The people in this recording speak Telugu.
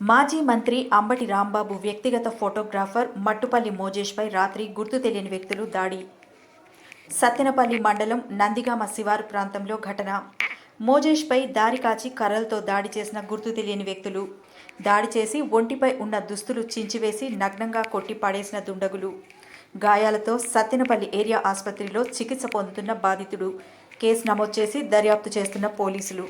మాజీ మంత్రి అంబటి రాంబాబు వ్యక్తిగత ఫోటోగ్రాఫర్ మట్టుపల్లి మోజేష్పై రాత్రి గుర్తు తెలియని వ్యక్తులు దాడి. సత్తెనపల్లి మండలం నందిగామ శివారు ప్రాంతంలో ఘటన. మోజేష్పై దారి కాచి కర్రలతో దాడి చేసిన గుర్తు తెలియని వ్యక్తులు. దాడి చేసి ఒంటిపై ఉన్న దుస్తులు చించివేసి నగ్నంగా కొట్టి పడేసిన దుండగులు. గాయాలతో సత్తెనపల్లి ఏరియా ఆసుపత్రిలో చికిత్స పొందుతున్న బాధితుడు. కేసు నమోదు చేసి దర్యాప్తు చేస్తున్న పోలీసులు.